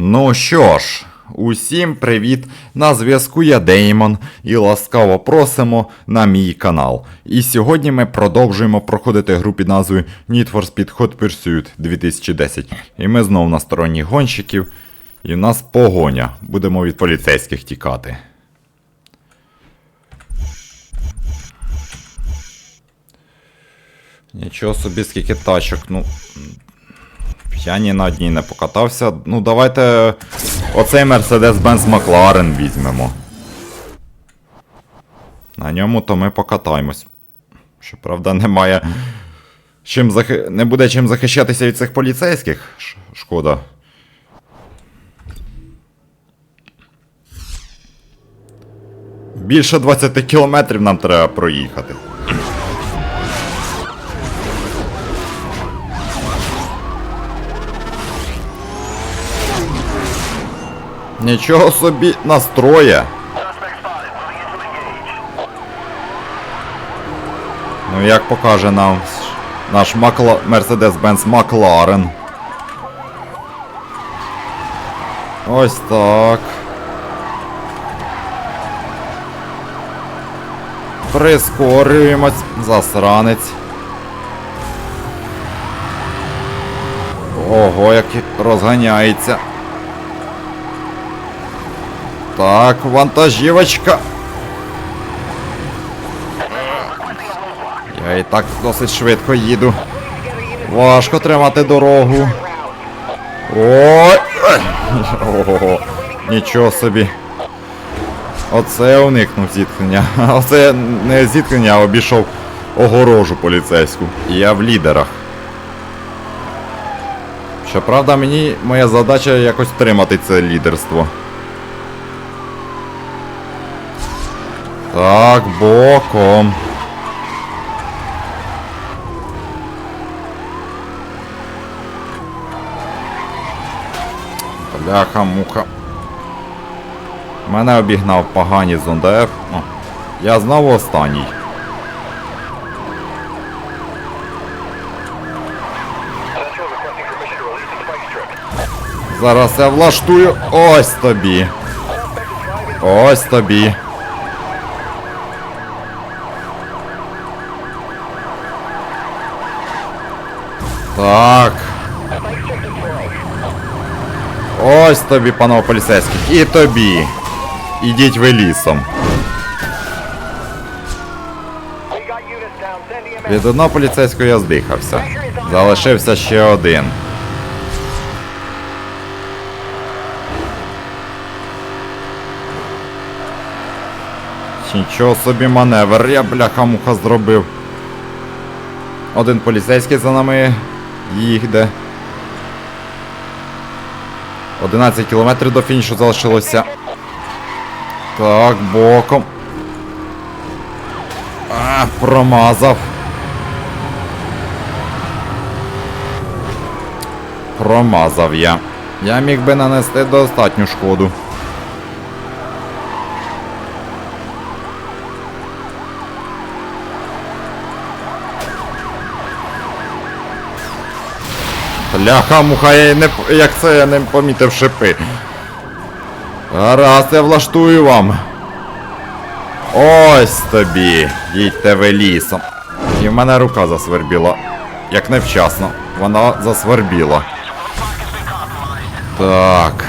Ну що ж, усім привіт! На зв'язку я Деймон і ласкаво просимо на мій канал. І сьогодні ми продовжуємо проходити гру під назвою Need for Speed Hot Pursuit 2010. І ми знову на стороні гонщиків. І в нас погоня. Будемо від поліцейських тікати. Нічого собі, скільки тачок, ну. Я ні на одній не покатався. Ну, давайте оцей Mercedes-Benz McLaren візьмемо. На ньому то ми покатаємось. Щоправда, немає. Чим захи... Не буде чим захищатися від цих поліцейських. Ш- Шкода. Більше 20 кілометрів нам треба проїхати. Нічого собі настроє. Ну, як покаже нам наш Макла... Mercedes-Benz McLaren. Ось так. Прискорюємось, засранець. Ого, як розганяється. Так, вантажівочка. Я і так досить швидко їду. Важко тримати дорогу. Ой! Ого, нічого собі. Оце уникнув зіткнення. Оце не зіткнення, а обійшов огорожу поліцейську. Я в лідерах. Щоправда, мені моя задача якось тримати це лідерство. Так, боком. Бляха, муха. Мене обігнав погані з О, я знову останній. Зараз я влаштую ось тобі. Ось тобі. Так. Ось тобі, панове поліцейський. І тобі. Ідіть ви лісом. Від одного поліцейського я здихався. Залишився ще один. Нічого собі маневр, я бляха-муха зробив. Один поліцейський за нами їде. 11 кілометрів до фінішу залишилося. Так, боком. А, промазав. Промазав я. Я міг би нанести достатню шкоду. Бляха, муха, я не, як це я не помітив шипи. Гаразд, я влаштую вам. Ось тобі, їдьте ви лісом. І в мене рука засвербіла. Як невчасно. Вона засвербіла. Так.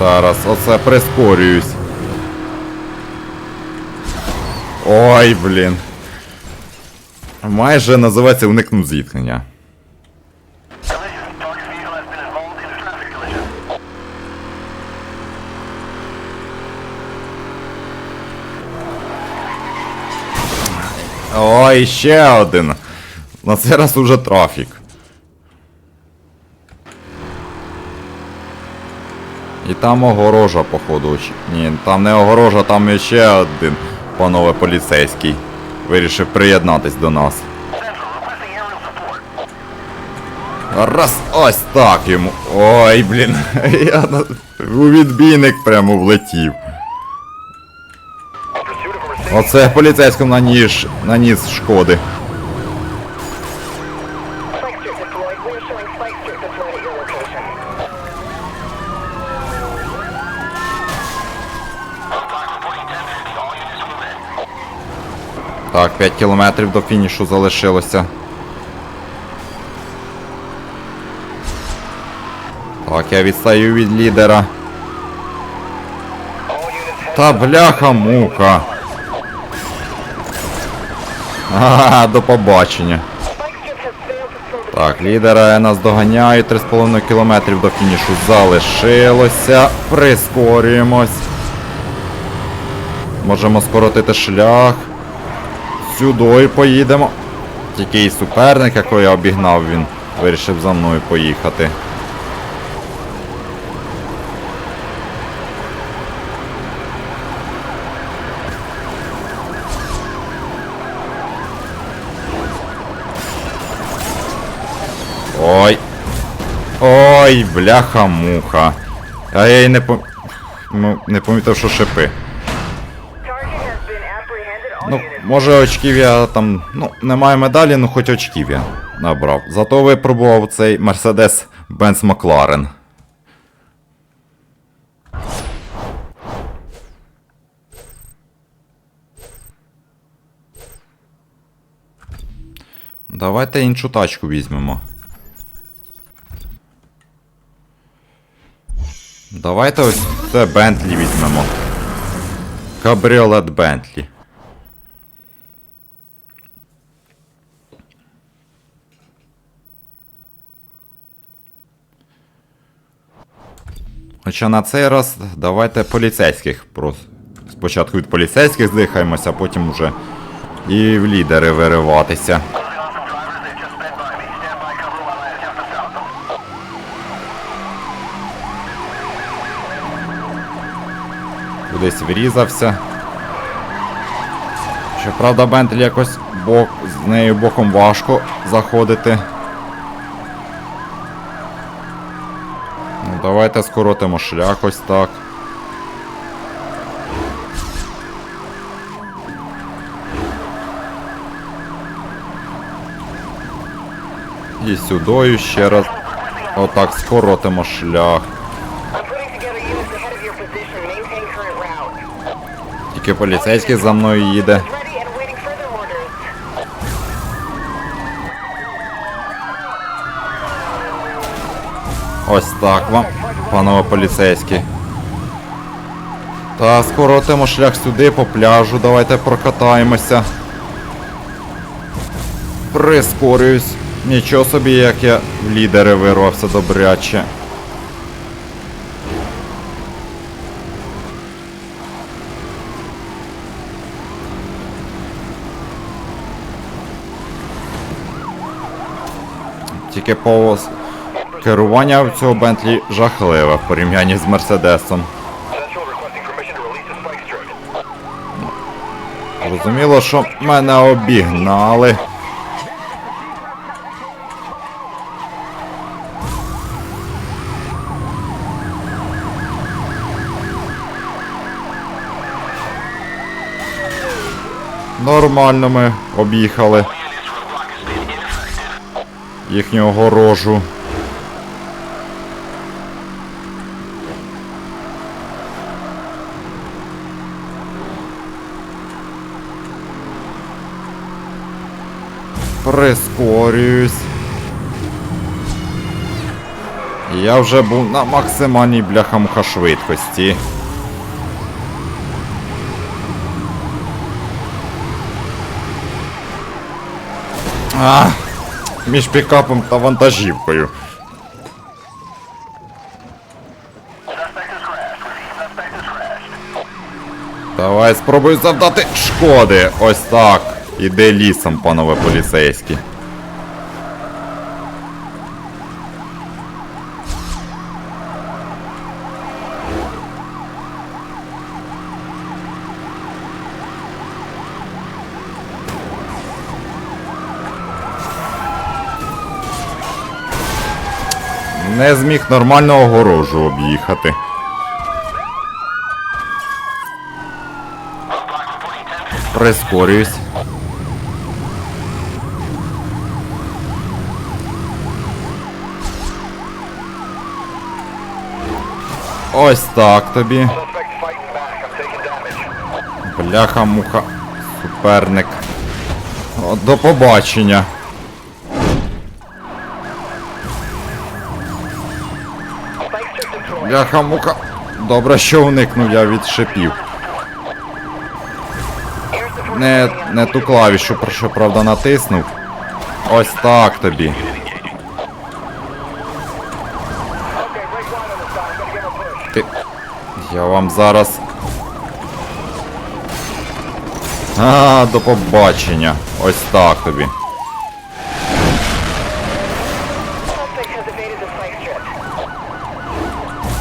Зараз оце прискорююсь. Ой, блін. Майже називається уникнув зіткнення. Ой, ще один. На цей раз уже трафік. І там огорожа, походу. Ні, там не огорожа, там ще один панове поліцейський. Вирішив приєднатись до нас. Раз, ось так йому. Ой, блін. Я у відбійник прямо влетів. Оце поліцейському наніс, наніс шкоди. Так, 5 кілометрів до фінішу залишилося. Так, я відстаю від лідера. Та бляха мука. Ага, до побачення. Так, лідера нас доганяє, 3,5 кілометрів до фінішу залишилося. Прискорюємось. Можемо скоротити шлях. Сюди поїдемо. Тільки і суперник, якого я обігнав, він вирішив за мною поїхати. Ой. Ой, бляха-муха. А я й не пом... Ну, не помітив, що шипи. Ну, може очків я там. Ну, немає медалі, ну хоч очків я набрав. Зато випробував цей Mercedes Benz McLaren. Давайте іншу тачку візьмемо. Давайте ось це Бентлі візьмемо. Кабріолет Бентлі. Хоча на цей раз давайте поліцейських просто. Спочатку від поліцейських здихаємося, а потім вже і в лідери вириватися. Кудись врізався. Щоправда, Бентлі якось бок, з нею боком важко заходити. Давайте скоротимо шлях ось так. І сюдою ще раз. Отак скоротимо шлях. Тільки поліцейський за мною їде. Ось так вам, панове поліцейські. Та скоротимо шлях сюди по пляжу, давайте прокатаємося. Прискорююсь. Нічого собі, як я в лідери вирвався добряче. Тільки по керування в цього Бентлі жахливе в порівнянні з Мерседесом. Зрозуміло, що мене обігнали. Нормально ми об'їхали їхнього рожу. Прискорююсь. Я вже був на максимальній бляхамуха швидкості. А, між пікапом та вантажівкою. Давай спробуй завдати шкоди. Ось так. Іде лісом, панове поліцейські. Не зміг нормально огорожу об'їхати. Прискорююсь. Ось так тобі. Бляха-муха. Суперник. До побачення. Deployed. Бляха-муха. Добре, що уникнув я від шипів. Не, не ту клавішу, про що правда натиснув. Ось так тобі. Ти. Я вам зараз. А, до побачення. Ось так тобі.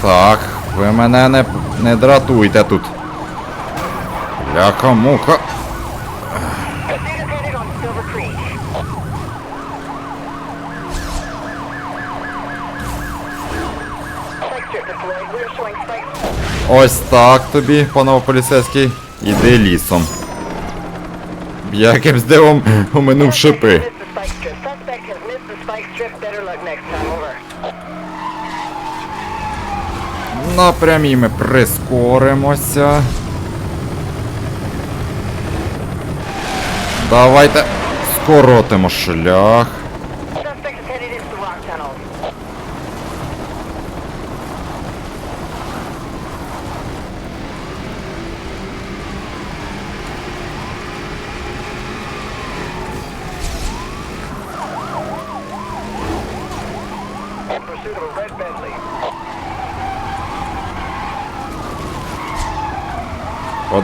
Так, ви мене не, не дратуйте тут. Spike. Ось так тобі, панове поліцейський. Іди лісом. Якимсь дивом оминув шипи. На прямій ми прискоримося. Давайте скоротимо шлях.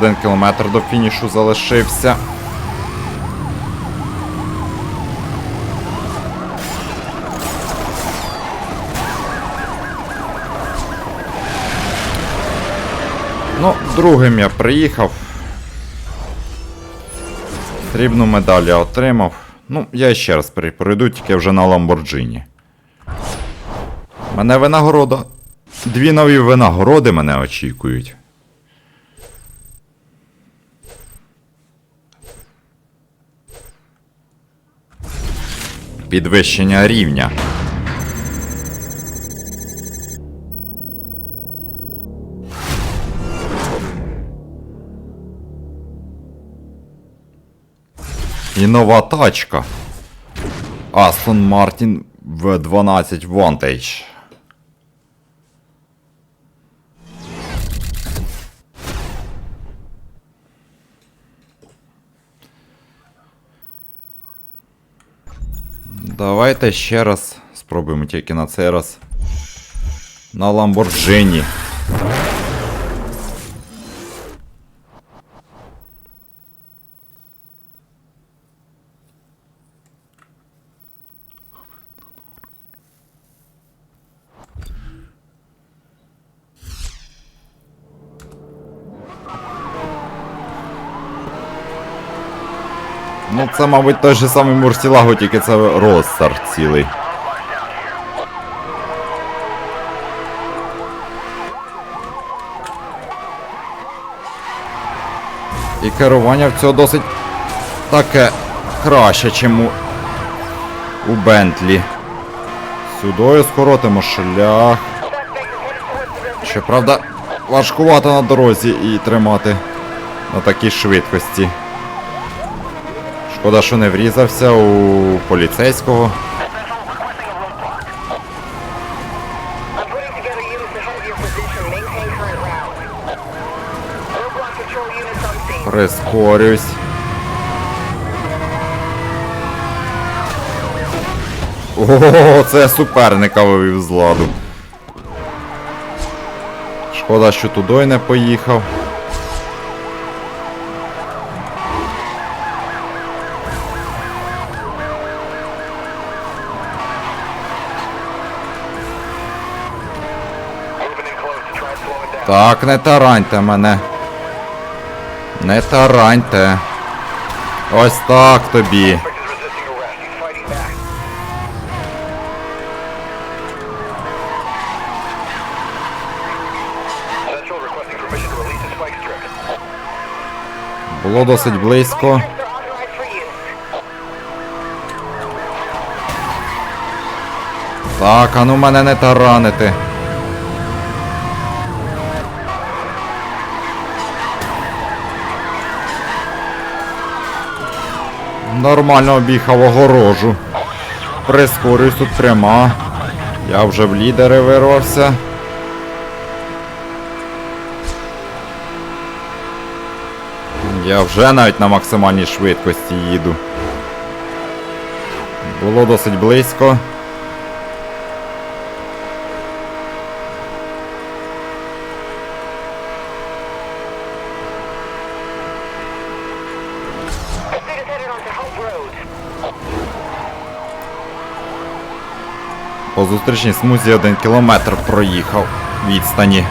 Один кілометр до фінішу залишився. Ну, другим я приїхав. Срібну медаль я отримав. Ну, я ще раз пройду, тільки вже на Ламборджині. Мене винагорода. Дві нові винагороди мене очікують. Підвищення рівня. І нова тачка. Aston Martin V12 Vantage. Давайте ще раз спробуємо тільки на цей раз. На Ламборджині. Ну, це, мабуть, той же самий Мурсілаго, тільки це розстар цілий. І керування в цього досить таке краще, чим у, у Бентлі. Сюдою скоротимо шлях. Щоправда, важкувато на дорозі і тримати на такій швидкості. Шкода, що не врізався у поліцейського. Прискорюсь. Ого, це суперника вивів з ладу. Шкода, що туди не поїхав. Так, не тараньте мене. Не тараньте. Ось так тобі. Було досить близько. Так, а ну мене не таранити. Нормально об'їхав огорожу. Прискорюсь тут пряма. Я вже в лідери вирвався. Я вже навіть на максимальній швидкості їду. Було досить близько. По зустрічній смузі один кілометр проїхав відстані.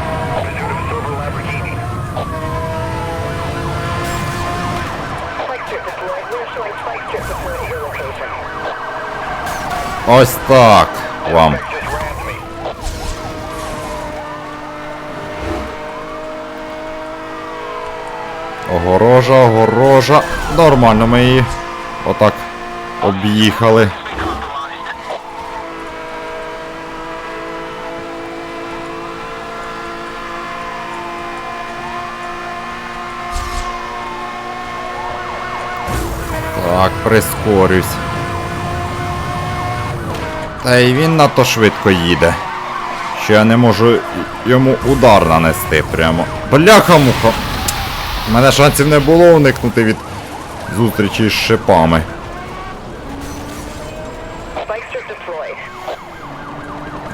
Ось так вам. Огорожа, огорожа. Нормально ми її отак об'їхали. Так, прискорюсь. Та й він надто швидко їде. Що я не можу йому удар нанести прямо. Бляха-муха! У мене шансів не було уникнути від зустрічі з шипами.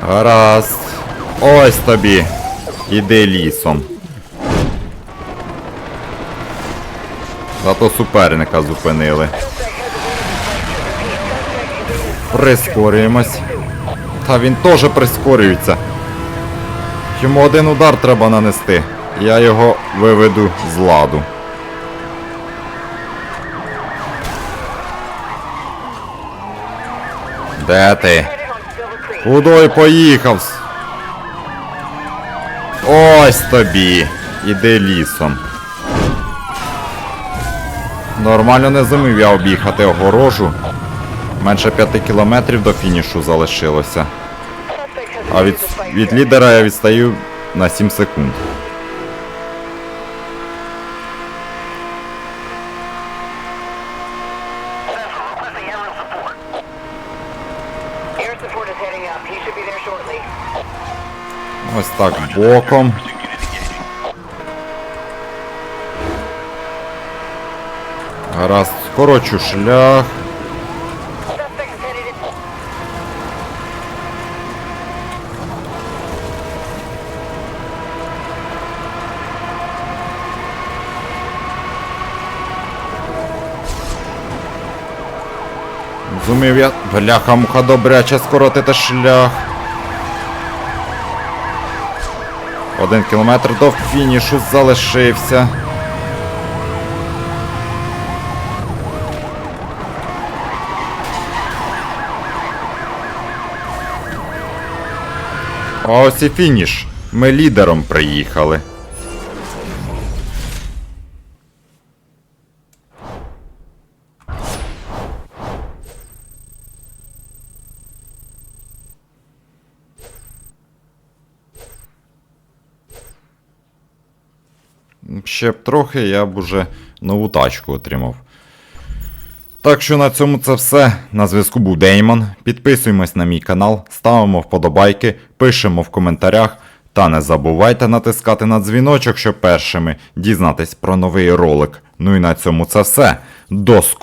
Гаразд. Ось тобі. Іди лісом. Зато суперника зупинили. Прискорюємось. Та він теж прискорюється. Йому один удар треба нанести. Я його виведу з ладу. Де ти? Кудой поїхав? Ось тобі. Іди лісом. Нормально не зумів я об'їхати огорожу. Менше 5 кілометрів до фінішу залишилося. А від, від лідера я відстаю на 7 секунд. Так боком. Гаразд, скорочу шлях. Зумів я. Бляха муха добряче скоротити шлях. Один кілометр до фінішу залишився. Ось і фініш. Ми лідером приїхали. Ще б трохи я б уже нову тачку отримав. Так що на цьому це все. На зв'язку був Деймон. Підписуємось на мій канал, ставимо вподобайки, пишемо в коментарях. Та не забувайте натискати на дзвіночок, щоб першими дізнатись про новий ролик. Ну і на цьому це все. До скорого!